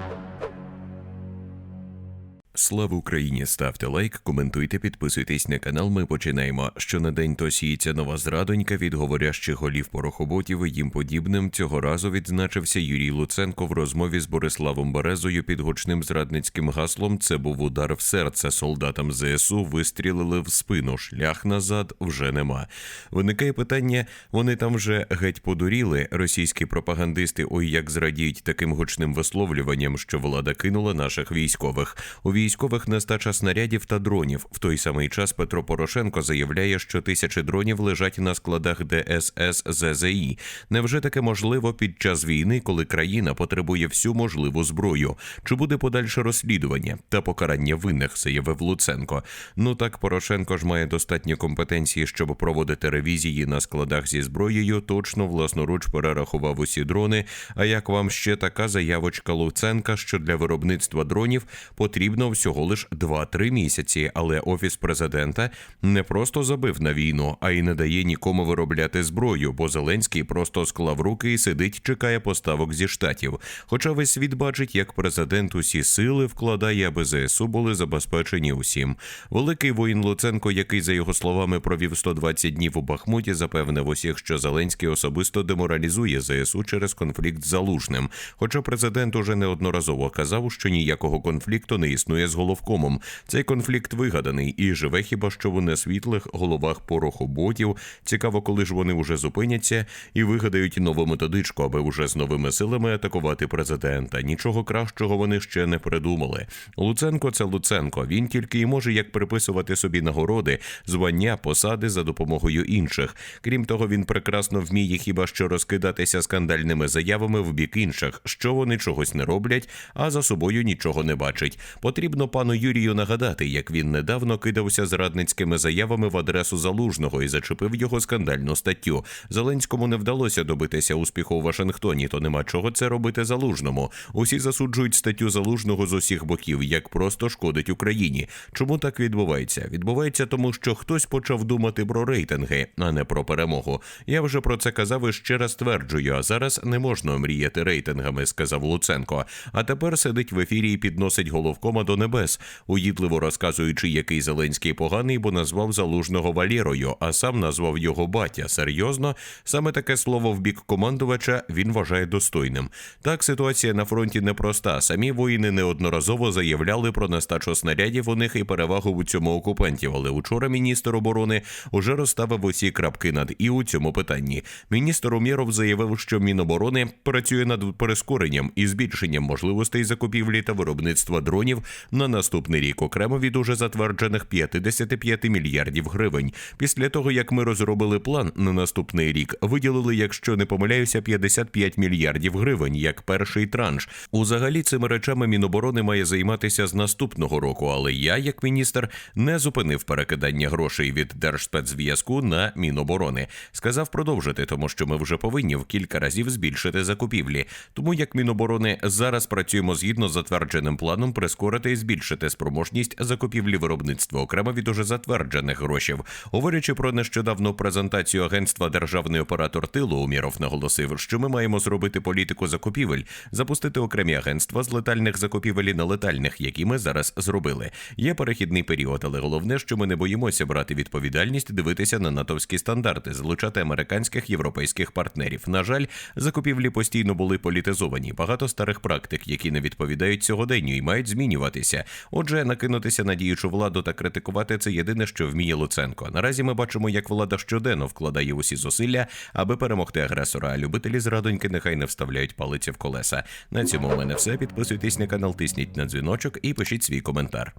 Thank you. Слава Україні! Ставте лайк, коментуйте, підписуйтесь на канал. Ми починаємо. Що на день то сіється нова зрадонька від говорящих голів порохоботів і їм подібним. Цього разу відзначився Юрій Луценко в розмові з Бориславом Березою під гучним зрадницьким гаслом. Це був удар в серце солдатам ЗСУ. Вистрілили в спину. Шлях назад вже нема. Виникає питання: вони там вже геть подуріли. Російські пропагандисти ой як зрадіють таким гучним висловлюванням, що влада кинула наших військових. У військових нестача снарядів та дронів. В той самий час Петро Порошенко заявляє, що тисячі дронів лежать на складах ДСС ЗЗІ. Невже таке можливо під час війни, коли країна потребує всю можливу зброю? Чи буде подальше розслідування та покарання винних? заявив Луценко. Ну так Порошенко ж має достатньо компетенції, щоб проводити ревізії на складах зі зброєю. Точно власноруч перерахував усі дрони. А як вам ще така заявочка Луценка, що для виробництва дронів потрібно всього лиш 2-3 місяці, але офіс президента не просто забив на війну, а й не дає нікому виробляти зброю, бо Зеленський просто склав руки і сидить, чекає поставок зі штатів. Хоча весь світ бачить, як президент усі сили вкладає, аби ЗСУ були забезпечені усім. Великий воїн Луценко, який за його словами провів 120 днів у Бахмуті, запевнив усіх, що Зеленський особисто деморалізує ЗСУ через конфлікт з залужним. Хоча президент уже неодноразово казав, що ніякого конфлікту не існує з головкомом. Цей конфлікт вигаданий і живе хіба що в несвітлих головах порохоботів. Цікаво, коли ж вони вже зупиняться і вигадають нову методичку, аби уже з новими силами атакувати президента. Нічого кращого вони ще не придумали. Луценко це Луценко. Він тільки і може як приписувати собі нагороди, звання, посади за допомогою інших. Крім того, він прекрасно вміє хіба що розкидатися скандальними заявами в бік інших, що вони чогось не роблять, а за собою нічого не бачить. Потрібно пану Юрію нагадати, як він недавно кидався зрадницькими заявами в адресу залужного і зачепив його скандальну статтю. Зеленському не вдалося добитися успіху у Вашингтоні, то нема чого це робити залужному. Усі засуджують статтю залужного з усіх боків, як просто шкодить Україні. Чому так відбувається? Відбувається тому, що хтось почав думати про рейтинги, а не про перемогу. Я вже про це казав і ще раз тверджую. А зараз не можна мріяти рейтингами, сказав Луценко. А тепер сидить в ефірі і підносить головкома до небес, уїдливо розказуючи, який Зеленський поганий, бо назвав залужного Валєрою, а сам назвав його батя. Серйозно, саме таке слово в бік командувача він вважає достойним. Так ситуація на фронті непроста. Самі воїни неодноразово заявляли про нестачу снарядів у них і перевагу у цьому окупантів. Але учора міністр оборони уже розставив усі крапки над і у цьому питанні. Міністр Умєров заявив, що Міноборони працює над перескоренням і збільшенням можливостей закупівлі та виробництва дронів на наступний рік, окремо від уже затверджених 55 мільярдів гривень. Після того як ми розробили план на наступний рік, виділили, якщо не помиляюся, 55 мільярдів гривень як перший транш. Узагалі цими речами Міноборони має займатися з наступного року. Але я, як міністр, не зупинив перекидання грошей від Держспецзв'язку на Міноборони. Сказав продовжити, тому що ми вже повинні в кілька разів збільшити закупівлі. Тому як Міноборони зараз працюємо згідно з затвердженим планом прискорити збільшити спроможність закупівлі виробництва окремо від уже затверджених грошей. Говорячи про нещодавну презентацію агентства Державний оператор тилу, Уміров наголосив, що ми маємо зробити політику закупівель, запустити окремі агентства з летальних закупівель і нелетальних, які ми зараз зробили. Є перехідний період, але головне, що ми не боїмося брати відповідальність, дивитися на натовські стандарти, залучати американських європейських партнерів. На жаль, закупівлі постійно були політизовані. Багато старих практик, які не відповідають сьогоденню і мають змінюватися. Отже, накинутися на діючу владу та критикувати це єдине, що вміє Луценко. Наразі ми бачимо, як влада щоденно вкладає усі зусилля, аби перемогти агресора. А любителі зрадоньки нехай не вставляють палиці в колеса. На цьому в мене все. Підписуйтесь на канал, тисніть на дзвіночок і пишіть свій коментар.